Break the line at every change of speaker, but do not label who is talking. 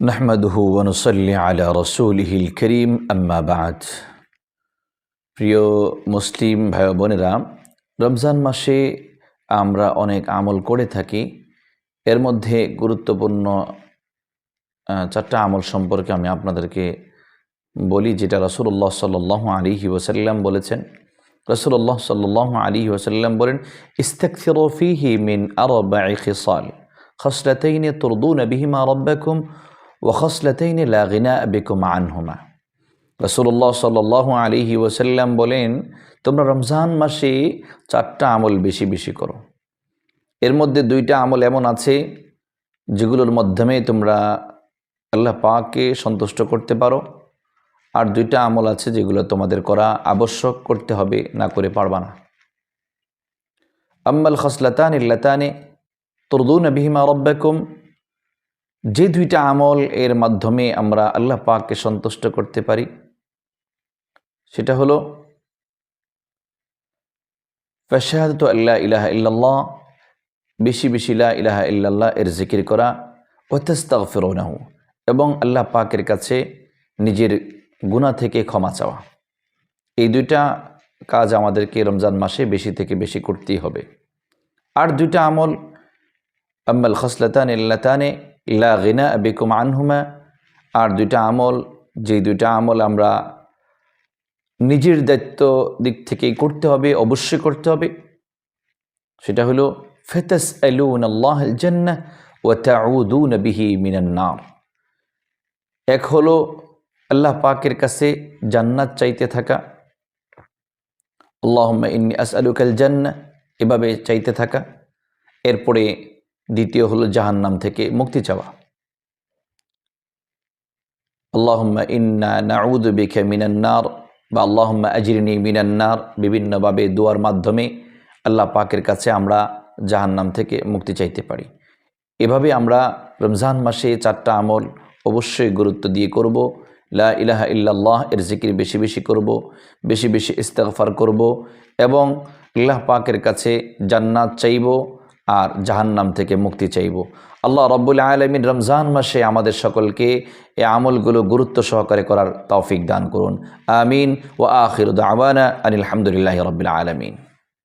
নাহমাদুহু ওয়ানুসল্লি আলা রসুলহিল করিম আম্মা বাদ প্রিয় মুসলিম ভাই বোনেরা, রমজান মাসে আমরা অনেক আমল করে থাকি। এর মধ্যে গুরুত্বপূর্ণ চারটা আমল সম্পর্কে আমি আপনাদেরকে বলি, যেটা রসুল্লাহ সাল্লাহ আলিহি ওসাল্লাম বলেছেন। রসুল্লাহ সাল্লাহ আলিহি ওসাল্লাম বলেন ইস্তাকফিরফিহি মিন আরবাই খিসাল খসলাতাইনে তুরদুন বিহিমা রব্বাকুম ও খসলাতাইন লা গিনা বিকুম আনহুমা। রসুল্লাহ সাল্লাহ আলিহি ওসাল্লাম বলেন, তোমরা রমজান মাসে চারটা আমল বেশি বেশি করো। এর মধ্যে দুইটা আমল এমন আছে, যেগুলোর মাধ্যমে তোমরা আল্লাহ পাকে সন্তুষ্ট করতে পারো। আর দুইটা আমল আছে যেগুলো তোমাদের করা আবশ্যক করতে হবে, না করে পারবা না। আম্মাল খসলাতান ইল্লাতানে তরদুন বিহিমা রব্বাকুম যে দুইটা আমল এর মাধ্যমে আমরা আল্লাহ পাককে সন্তুষ্ট করতে পারি, সেটা হলো, ফশাহাদত আল্লাহ ইলাহা ইল্লাল্লাহ, বেশি বেশি লা ইলাহা ইল্লাল্লাহ এর জিকির করা ওয়াতাস্তাগ ফেরোনাহু এবং আল্লাহ পাকের কাছে নিজের গুণা থেকে ক্ষমা চাওয়া। এই দুইটা কাজ আমাদেরকে রমজান মাসে বেশি থেকে বেশি করতেই হবে। আর দুইটা আমল, আম্মাল খসলাতান ইল্লাতানে লা গিনা বেকুম আনহুমা, আর দুইটা আমল যে দুইটা আমল আমরা নিজের দায়িত্ব দিক থেকেই করতে হবে, অবশ্যই করতে হবে। সেটা হলো ফেতাস আলুন আল্লাহ জান্না ও তাউদুন বিহি মিনান্নার এক হলো, আল্লাহ পাকের কাছে জান্নাত চাইতে থাকা। আল্লাহ ইন্নি আস আলুকাল জান্না এভাবে চাইতে থাকা। এরপরে দ্বিতীয় হলো জাহান্নাম থেকে মুক্তি চাওয়া। আল্লাহম্মা ইন্না নাউদু বিকা মিনান্নার বা আল্লাহম্মা আজরিনি মিনান্নার বিভিন্নভাবে দোয়ার মাধ্যমে আল্লাহ পাকের কাছে আমরা জাহান্নাম থেকে মুক্তি চাইতে পারি। এভাবে আমরা রমজান মাসে চারটা আমল অবশ্যই গুরুত্ব দিয়ে করব। লা ইলাহা ইল্লাল্লাহ এর জিকির বেশি বেশি করব, বেশি বেশি ইস্তেগফার করব এবং আল্লাহ পাকের কাছে জান্নাত চাইব। আর জাহান্নাম থেকে মুক্তি চাইব। আল্লাহ রব্বুল আলমিন রমজান মাসে আমাদের সকলকে এ আমলগুলো গুরুত্ব সহকারে করার তৌফিক দান করুন। আমিন। ও আখির দাওয়ানা আনিল হামদুলিল্লাহ রবিল আলমিন।